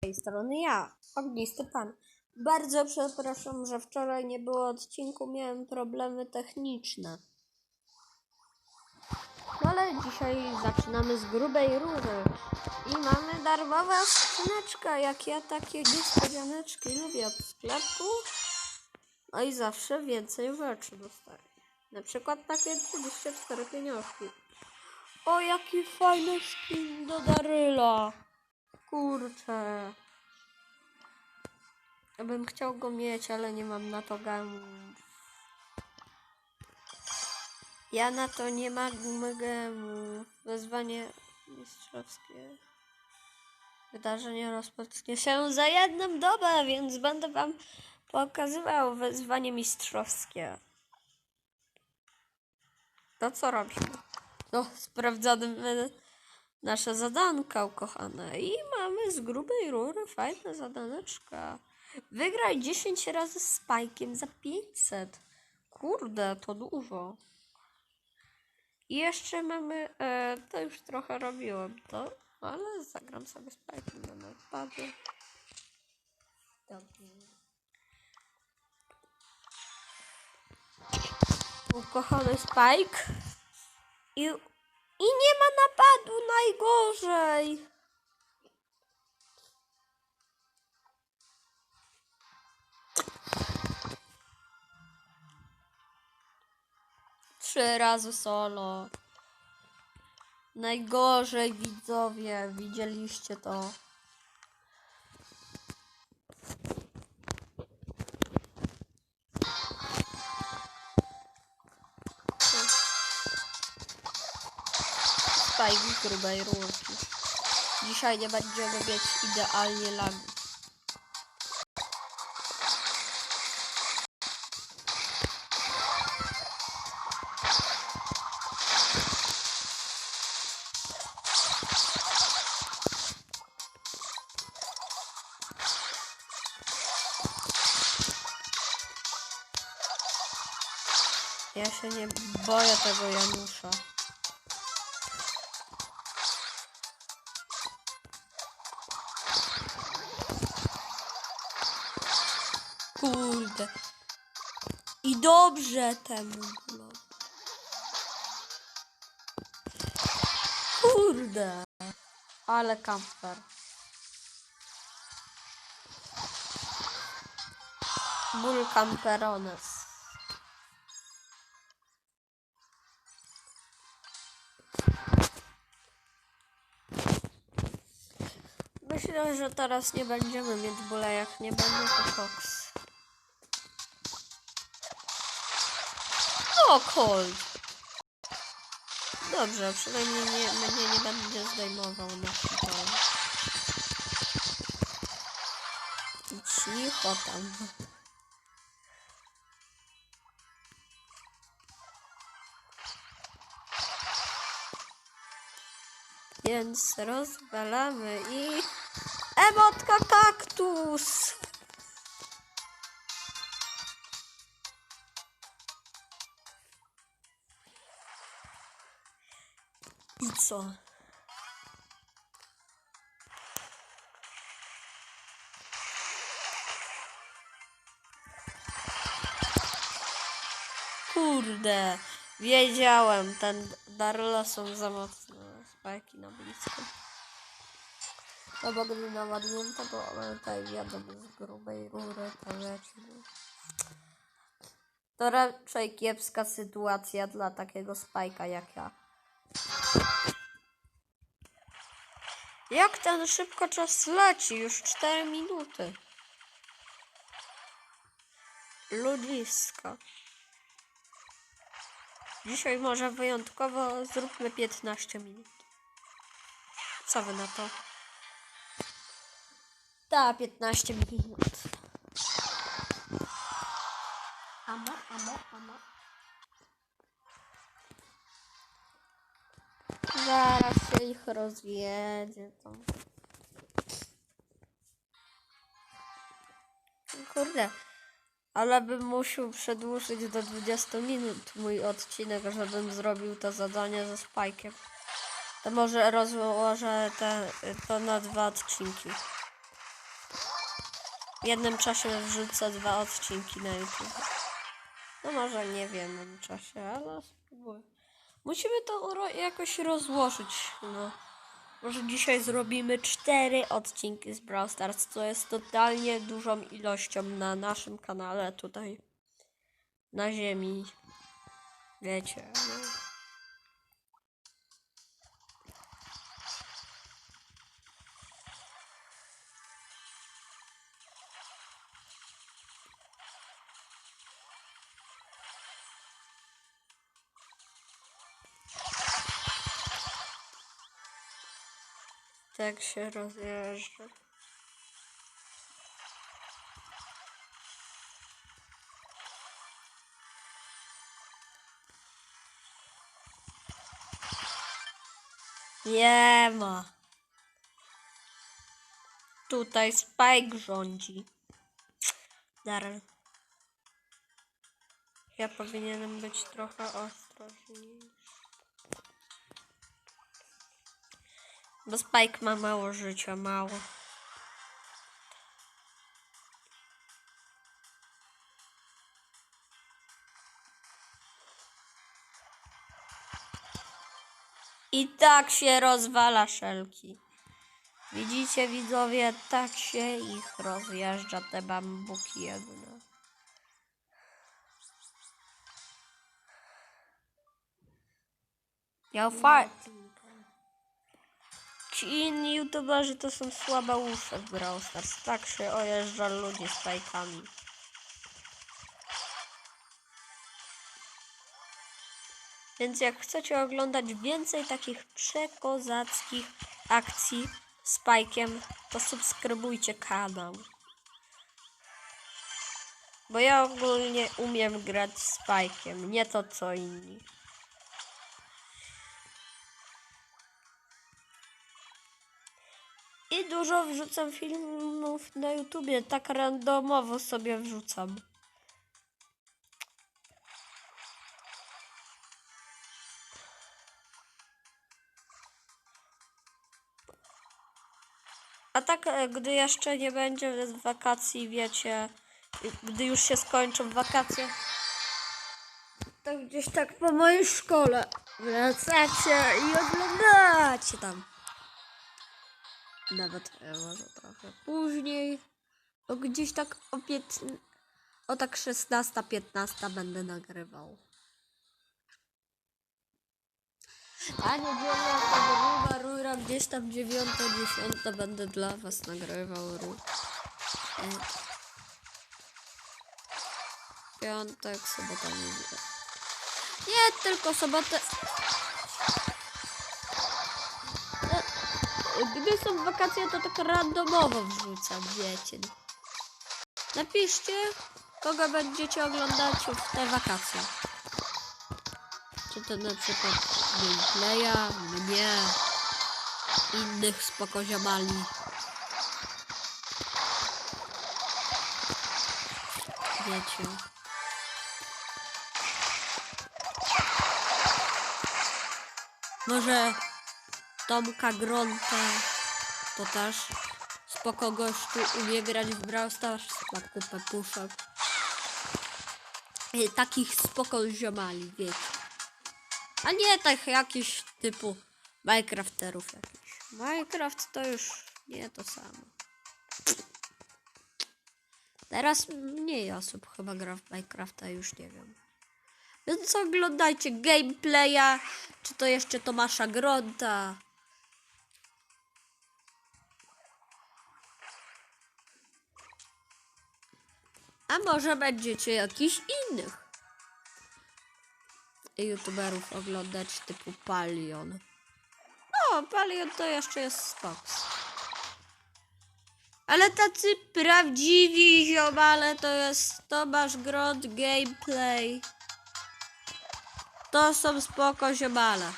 tej strony ja, Ognisty Pan. Bardzo przepraszam, że wczoraj nie było odcinku, miałem problemy techniczne. No ale dzisiaj zaczynamy z grubej rury i mamy darmową skrzyneczkę, jak ja takie niespodzianeczki lubię od sklepu. No i zawsze więcej rzeczy dostaję. Na przykład takie 24 pieniążki. O, jaki fajny skin do Daryla. Kurczę. Ja bym chciał go mieć, ale nie mam na to gemów. Ja na to nie mam gemów. Wezwanie mistrzowskie. Wydarzenie rozpocznie się za jedną dobę, więc będę wam pokazywał wezwanie mistrzowskie. To co robimy? No, sprawdzamy nasze zadanka ukochane. I z grubej rury fajna zadaneczka. Wygraj 10 razy z spajkiem za 500. Kurde, to dużo. I jeszcze mamy, e, to już trochę robiłem to, ale zagram sobie spajkiem na napadzie. Ukochany Spike. I, I nie ma napadu najgorzej. Trzy razy solo. Najgorzej widzowie, widzieliście to. Z grubej rurki. Dzisiaj nie będziemy mieć idealnie lagu. Się nie boję tego Janusza. Kurde. I dobrze temu było. Kurde. Ale kamper. Ból camperones. Myślę, że teraz nie będziemy mieć bóle, jak nie będzie to koks. O, cold. Dobrze, przynajmniej nie, mnie nie będzie zdejmował na szpitale. I cicho tam. Więc rozwalamy i... Emotka kaktus! I co? Kurde, wiedziałem, ten Darla są za mocne spajki na blisko. No bo gdy naładnięte, to mamy tutaj wiadomo z grubej rury to leci. no. To raczej kiepska sytuacja dla takiego spajka jak ja. Jak ten szybko czas leci? Już 4 minuty. Ludziska. Dzisiaj może wyjątkowo zróbmy 15 minut. Co wy na to? Ta, 15 minut. Amo, amo, amo. Zaraz się ich rozwiedzie to. Kurde. Ale bym musiał przedłużyć do 20 minut mój odcinek, żebym zrobił to zadanie ze Spajkiem. To może rozłożę te, to na dwa odcinki. w jednym czasie wrzucę dwa odcinki na YouTube. No może nie w jednym czasie, ale spróbuję. Musimy to jakoś rozłożyć, no. Może dzisiaj zrobimy cztery odcinki z Brawl Stars, co jest totalnie dużą ilością na naszym kanale tutaj na ziemi. Wiecie. No. Tak się rozjeżdża. Nie ma. Tutaj Spike rządzi. Darren. Ja powinienem być trochę ostrożniejszy. Bo Spike ma mało życia, mało. I tak się rozwala szelki. Widzicie widzowie, tak się ich rozjeżdża te bambuki jedne. Ja fart. Ci inni youtuberzy to są słabeusze w Brawl Stars. Tak się ojeżdża ludzi z fajkami. Więc jak chcecie oglądać więcej takich przekozackich akcji z Pajkiem, to subskrybujcie kanał. Bo ja ogólnie umiem grać z Pajkiem, nie to co inni. I dużo wrzucam filmów na YouTubie, tak randomowo sobie wrzucam. A tak, e, gdy jeszcze nie będzie wakacji, wiecie, gdy już się skończą wakacje, to gdzieś tak po mojej szkole wracacie i oglądacie tam. Nawet e, może trochę później. O gdzieś tak o pięt... O tak 16-15 będę nagrywał. A niedziela to druga rura, gdzieś tam 9-10 będę dla was nagrywał ru. E, Piątek, sobota, niedziela. Nie, tylko sobotę. Gdy są wakacje, to tak randomowo wrzucam, wiecie. Napiszcie, kogo będziecie oglądać w te wakacje. Czy to na przykład gameplaya, mnie, innych spoko ziomali. Wiecie. Może Tomka Gronta to też spoko gościu umie grać w Brawl Stars, ma kupę puszek. I Takich spoko ziomali, wiecie. A nie tak jakiś typu Minecrafterów jakiś. Minecraft to już nie to samo. Teraz mniej osób chyba gra w Minecrafta, już nie wiem. Więc oglądajcie gameplaya, czy to jeszcze Tomasza Gronta. A może będziecie jakichś innych youtuberów oglądać typu Palion. No, Palion to jeszcze jest Spox. Ale tacy prawdziwi ziomale to jest Tomasz Gront Gameplay. To są spoko ziomale.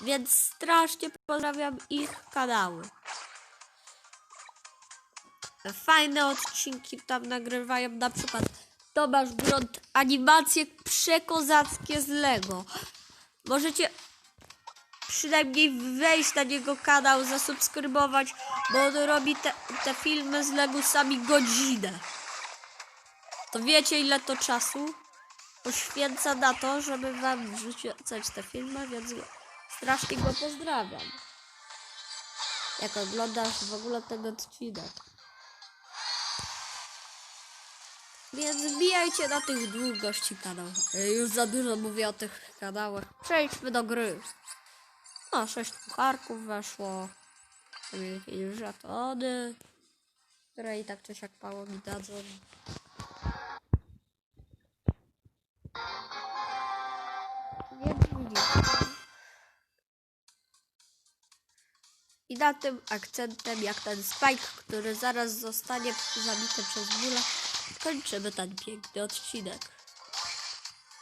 Więc strasznie pozdrawiam ich kanały. Fajne odcinki tam nagrywają, na przykład Tomasz Grunt, animacje przekozackie z Lego. Możecie przynajmniej wejść na niego kanał, zasubskrybować, bo on robi te, te filmy z Legusami godzinę. To wiecie ile to czasu poświęca na to, żeby wam wrzucać te filmy, więc strasznie go pozdrawiam. Jak oglądasz w ogóle ten odcinek. Więc wbijajcie na tych dwóch gości kanał. E, Już za dużo mówię o tych kanałach. Przejdźmy do gry. No, sześć pucharków weszło. Jakieś żetony, które i tak czy siak mało mi dadzą. Więc widzicie. I na tym akcentem, jak ten Spike, który zaraz zostanie zabity przez bóle, kończymy ten piękny odcinek.